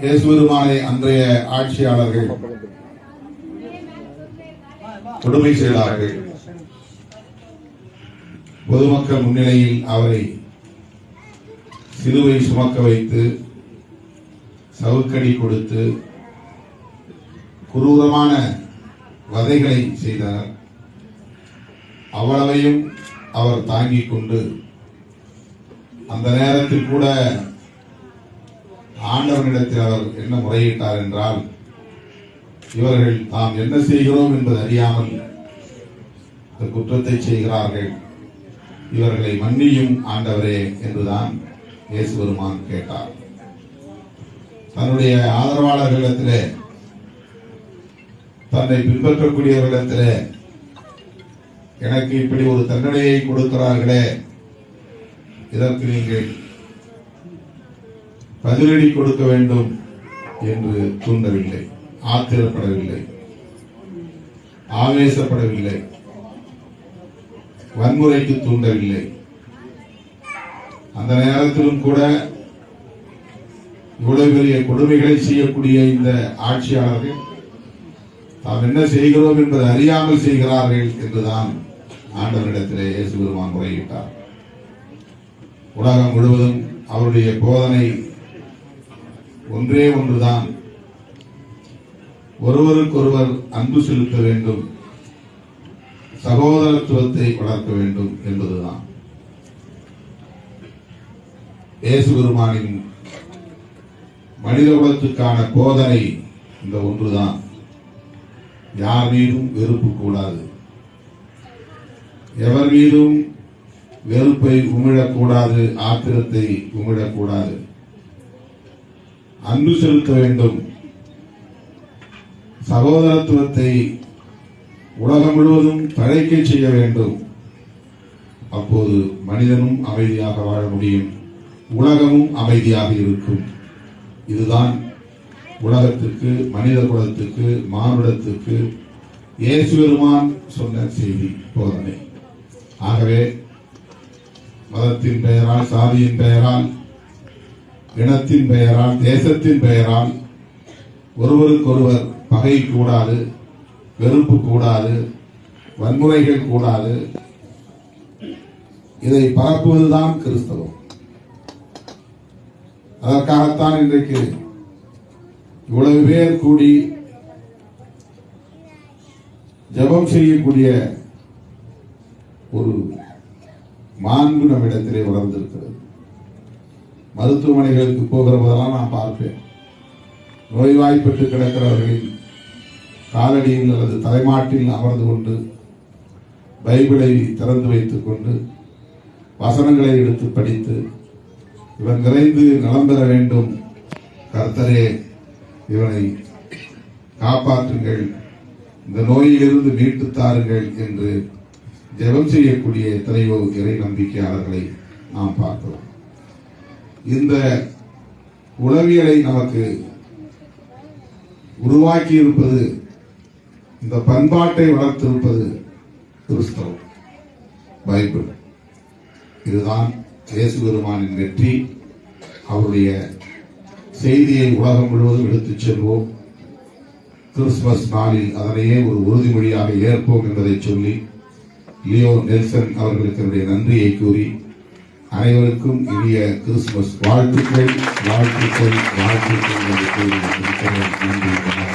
இயேசுபெருமானை அன்றைய ஆட்சியாளர்கள் கொடுமை செய்தார்கள் பொதுமக்கள் முன்னிலையில் அவரை சிலுவை சுமக்க வைத்து சவுக்கடி கொடுத்து குரூரமான வதைகளை செய்தனர் அவ்வளவையும் அவர் தாங்கிக் கொண்டு அந்த நேரத்தில் கூட ஆண்டவனிடத்தில் அவர் என்ன முறையிட்டார் என்றால் இவர்கள் தாம் என்ன செய்கிறோம் என்பது அறியாமல் இந்த குற்றத்தை செய்கிறார்கள். இவர்களை மன்னியும் ஆண்டவரே என்றுதான் இயேசு பெருமான் கேட்டார். தன்னுடைய ஆதரவாளர்களிடத்திலே தன்னை பின்பற்றக்கூடியவர்களிடத்திலே எனக்கு இப்படி ஒரு தண்டனையை கொடுக்கிறார்களே இதற்கு நீங்கள் பதிலடி கொடுக்க வேண்டும் என்று தூண்டவில்லை ஆத்திரப்படவில்லை ஆவேசப்படவில்லை வன்முறைக்கு தூண்டவில்லை. அந்த நேரத்திலும் கூட இவ்வளவு பெரிய கொடுமைகளை செய்யக்கூடிய இந்த ஆட்சியாளர்கள் தாம் என்ன செய்கிறோம் என்பதை அறியாமல் செய்கிறார்கள் என்றுதான் ஆண்டவரிடத்திலே இயேசு பெருமான் முறையிட்டார். உலகம் முழுவதும் அவருடைய போதனை ஒன்றே ஒன்றுதான். ஒருவருக்கொருவர் அன்பு செலுத்த வேண்டும். சகோதரத்துவத்தை வளர்க்க வேண்டும் என்பதுதான். இயேசு பெருமானின் மனித குலத்துக்கான போதனை இந்த ஒன்றுதான். யார் மீதும் வெறுப்பு கூடாது. எவர் மீதும் வெறுப்பை உமிழக்கூடாது ஆத்திரத்தை உமிழக்கூடாது. அன்பு செலுத்த வேண்டும். சகோதரத்துவத்தை உலகம் முழுவதும் தழைக்க செய்ய வேண்டும். அப்போது மனிதனும் அமைதியாக வாழ முடியும். உலகமும் அமைதியாக இருக்கும். இதுதான் உலகத்துக்கு மனித குலத்துக்கு மானுடத்துக்கு இயேசுபெருமான் சொன்ன செய்தி போதனை. ஆகவே மதத்தின் பெயரால் சாதியின் பெயரால் இனத்தின் பெயரால் தேசத்தின் பெயரால் ஒருவருக்கொருவர் பகை கூடாது வெறுப்பு கூடாது வன்முறைகள் கூடாது. இதை பரப்புவதுதான் கிறிஸ்தவம். அதற்காகத்தான் இன்றைக்கு இவ்வளவு பேர் கூடி ஜெபம் செய்யக்கூடிய ஒரு மாண்பு நம்மிடத்திலே வளர்ந்திருக்கிறது. மருத்துவமனைகளுக்கு போகிற போதெல்லாம் நான் பார்ப்பேன். நோய்வாய்ப்பட்டு கிடக்கிறவர்களின் காலடியில் அல்லது தலைமாட்டில் அமர்ந்து கொண்டு பைபிளை திறந்து வைத்துக் கொண்டு வசனங்களை எடுத்து படித்து இவன் நிறைந்து நலம் பெற வேண்டும். கர்த்தரே இவனை காப்பாற்றுங்கள். இந்த நோயிலிருந்து மீட்டு தாருங்கள் என்று ஜெபம் செய்யக்கூடிய எத்தனையோ இறை நம்பிக்கையாளர்களை நாம் பார்க்கிறோம் இந்த உளவியலை நமக்கு உருவாக்கி இருப்பது இந்த பண்பாட்டை வளர்த்திருப்பது கிறிஸ்தவம். பைபிள். இதுதான் இயேசு பெருமானின் வெற்றி. அவருடைய செய்தியை உலகம் முழுவதும் எடுத்துச் செல்வோம். கிறிஸ்துமஸ் நாளில் அதனையே ஒரு உறுதிமொழியாக ஏற்போம் என்பதை சொல்லி லியோ நெல்சன் அவர்களுக்கு என்னுடைய நன்றியை கூறி அனைவருக்கும் இனிய கிறிஸ்துமஸ் வாழ்த்துக்கள் வாழ்த்துக்கள் வாழ்த்துக்கள் என்று கூறி நன்றி.